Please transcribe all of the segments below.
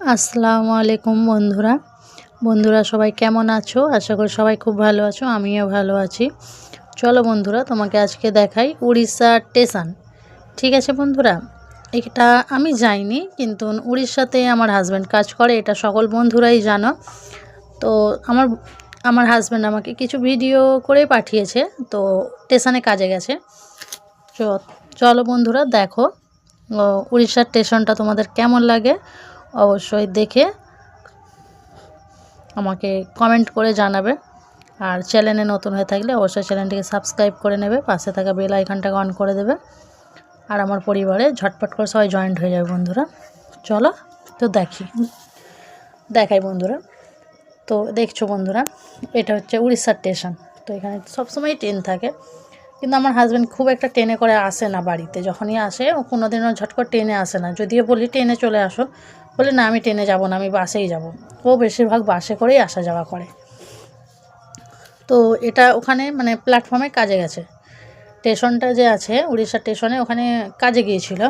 আসসালামু আলাইকুম বন্ধুরা। বন্ধুরা সবাই কেমন আছো? আশা করি সবাই খুব ভালো আছো, আমিও ভালো আছি। চলো বন্ধুরা, তোমাকে আজকে দেখাই উড়িষ্যা স্টেশন। ঠিক আছে বন্ধুরা? এটা আমি যাইনি, কিন্তু উড়িষ্যাতে আমার হাজব্যান্ড কাজ করে, এটা সকল বন্ধুরাই জানো। তো আমার আমার হাজব্যান্ড আমাকে কিছু ভিডিও করে পাঠিয়েছে, তো স্টেশনে কাজে গেছে। চলো বন্ধুরা, দেখো উড়িষ্যার স্টেশনটা তোমাদের কেমন লাগে। অবশ্যই দেখে আমাকে কমেন্ট করে জানাবে। আর চ্যানেলে নতুন হয়ে থাকলে অবশ্যই চ্যানেলটিকে সাবস্ক্রাইব করে নেবে, পাশে থাকা বেল আইকনটাকে অন করে দেবে। আর আমার পরিবারে ঝটপট করে সবাই জয়েন্ট হয়ে যাবে বন্ধুরা। চলো তো দেখি। দেখাই বন্ধুরা। তো দেখছ বন্ধুরা, এটা হচ্ছে উড়িষ্যার স্টেশন তো এখানে সবসময় ট্রেন থাকে। কিন্তু আমার হাজব্যান্ড খুব একটা ট্রেনে করে আসে না বাড়িতে। যখনই আসে, ও দিনও ঝট করে ট্রেনে আসে না। যদিও বলি ট্রেনে চলে আসো বলে, না, আমি ট্রেনে যাব না, আমি বাসেই যাব। ও বেশিরভাগ বাসে করেই আসা যাওয়া করে। তো এটা ওখানে মানে প্ল্যাটফর্মে কাজে গেছে। স্টেশনটা যে আছে উড়িষ্যা স্টেশনে ওখানে কাজে গিয়েছিল।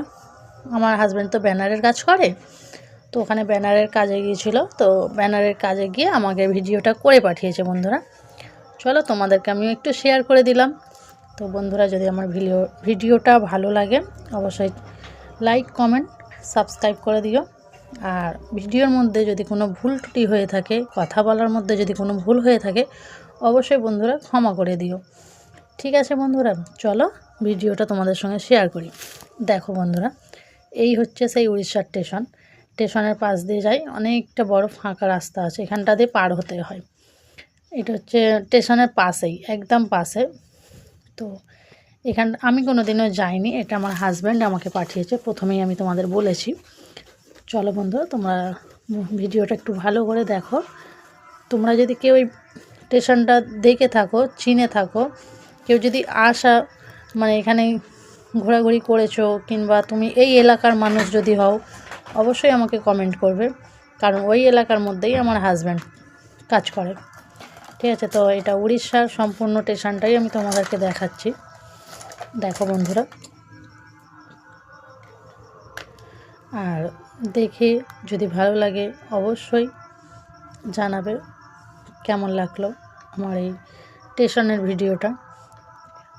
আমার হাজব্যান্ড তো ব্যানারের কাজ করে, তো ওখানে ব্যানারের কাজে গিয়েছিল। তো ব্যানারের কাজে গিয়ে আমাকে ভিডিওটা করে পাঠিয়েছে বন্ধুরা। চলো, তোমাদেরকে আমি একটু শেয়ার করে দিলাম। তো বন্ধুরা, যদি আমার ভিডিও, ভিডিওটা ভালো লাগে, অবশ্যই লাইক কমেন্ট সাবস্ক্রাইব করে দিও। আর ভিডিওর মধ্যে যদি কোনো ভুল ত্রুটি হয়ে থাকে, কথা বলার মধ্যে যদি কোনো ভুল হয়ে থাকে, অবশ্যই বন্ধুরা ক্ষমা করে দিও। ঠিক আছে বন্ধুরা, চলো ভিডিওটা তোমাদের সঙ্গে শেয়ার করি। দেখো বন্ধুরা, এই হচ্ছে সেই উড়িষ্যার স্টেশন স্টেশনের পাশ দিয়ে যাই অনেকটা বড় ফাঁকা রাস্তা আছে, এখানটা দিয়ে পার হতে হয়। এটা হচ্ছে স্টেশনের পাশেই, একদম পাশে। তো এখান, আমি কোনো দিনও যাইনি, এটা আমার হাজব্যান্ড আমাকে পাঠিয়েছে, প্রথমেই আমি তোমাদের বলেছি। চলো বন্ধু, তোমরা ভিডিওটা একটু ভালো করে দেখো। তোমরা যদি কেউ এই স্টেশনটা দেখে থাকো, চিনে থাকো, কেউ যদি আসা মানে এখানে ঘোরাঘুরি করেছ, কিংবা তুমি এই এলাকার মানুষ যদি হও, অবশ্যই আমাকে কমেন্ট করবে, কারণ ওই এলাকার মধ্যেই আমার হাজব্যান্ড কাজ করে। ঠিক আছে, তো এটা উড়িষ্যার সম্পূর্ণ স্টেশনটাই আমি তোমাদেরকে দেখাচ্ছি। দেখো বন্ধুরা আর দেখে যদি ভালো লাগে অবশ্যই জানাবে কেমন লাগল আমার এই স্টেশনের ভিডিওটা।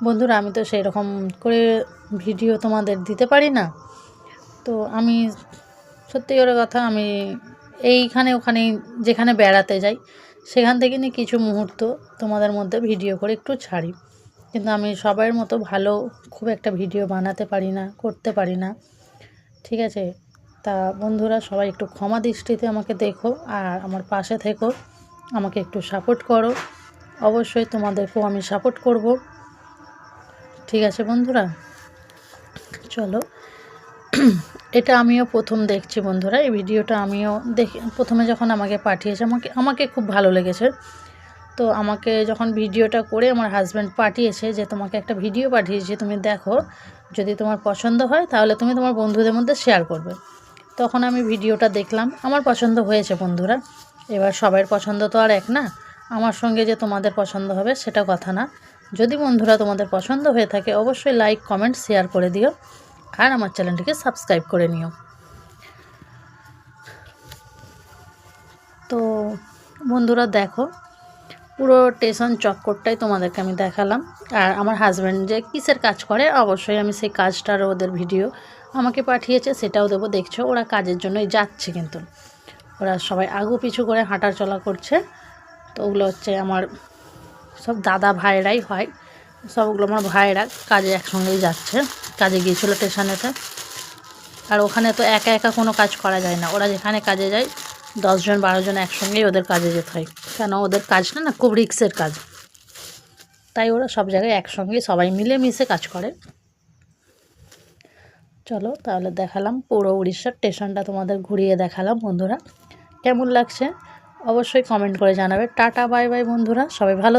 বন্ধুরা, আমি তো সেই রকম করে ভিডিও তোমাদের দিতে পারি না। তো আমি সত্যি করে কথা, আমি এইখানে ওখানে যেখানে বেড়াতে যাই, সেখান থেকে নিয়ে কিছু মুহূর্ত তোমাদের মধ্যে ভিডিও করে একটু ছাড়ি। কিন্তু আমি সবার মতো ভালো খুব একটা ভিডিও বানাতে পারি না, করতে পারি না। ঠিক আছে? তা বন্ধুরা, সবাই একটু ক্ষমা দৃষ্টিতে আমাকে দেখো আর আমার পাশে থেকো। আমাকে একটু সাপোর্ট করো। অবশ্যই তোমাদেরকেও আমি সাপোর্ট করব। ঠিক আছে বন্ধুরা? চলো। এটা আমিও প্রথম দেখছি বন্ধুরা। এই ভিডিওটা আমিও দেখে, প্রথমে যখন আমাকে পাঠিয়েছে, আমাকে আমাকে খুব ভালো লেগেছে। তো আমাকে যখন ভিডিওটা করে আমার হাজব্যান্ড পাঠিয়েছে যে, তোমাকে একটা ভিডিও পাঠিয়েছে, তুমি দেখো। যদি তোমার পছন্দ হয়, তাহলে তুমি তোমার বন্ধুদের মধ্যে শেয়ার করবে। তখন আমি ভিডিওটা দেখলাম, আমার পছন্দ হয়েছে বন্ধুরা। এবার সবার পছন্দ তো আর এক না, আমার সঙ্গে যে তোমাদের পছন্দ হবে সেটা কথা না। যদি বন্ধুরা তোমাদের পছন্দ হয়ে থাকে, অবশ্যই লাইক কমেন্ট শেয়ার করে দিও। আর আমার চ্যানেলটিকে সাবস্ক্রাইব করে নিও। তো বন্ধুরা দেখো পুরো স্টেশন চক্করটাই তোমাদেরকে আমি দেখালাম। আর আমার হাজব্যান্ড যে কিসের কাজ করে, অবশ্যই আমি সেই কাজটার ওদের ভিডিও আমাকে পাঠিয়েছে, সেটাও দেবো। দেখছ, ওরা কাজের জন্যই যাচ্ছে কিন্তু। ওরা সবাই আগু পিছু করে হাঁটার চলা করছে। তো ওগুলো হচ্ছে আমার সব দাদা ভাইরাই হয়। সবগুলো আমার ভাইরা কাজে একসঙ্গেই যাচ্ছে। কাজে গিয়েছিল স্টেশনেতে আর ওখানে তো একা একা কোনো কাজ করা যায় না। ওরা যেখানে কাজে যায় দশজন, বারোজন একসঙ্গেই ওদের কাজে যেতে হয়। কেন? ওদের কাজটা না খুব রিক্সের কাজ। তাই ওরা সব জায়গায় একসঙ্গে সবাই মিলে মিশে কাজ করে। চলো, তাহলে দেখালাম পুরো উড়িষ্যার স্টেশনটা তোমাদের ঘুরিয়ে দেখালাম, বন্ধুরা। কেমন লাগছে? অবশ্যই কমেন্ট করে জানাবে। টাটা বাই বাই বন্ধুরা। সবাই ভালো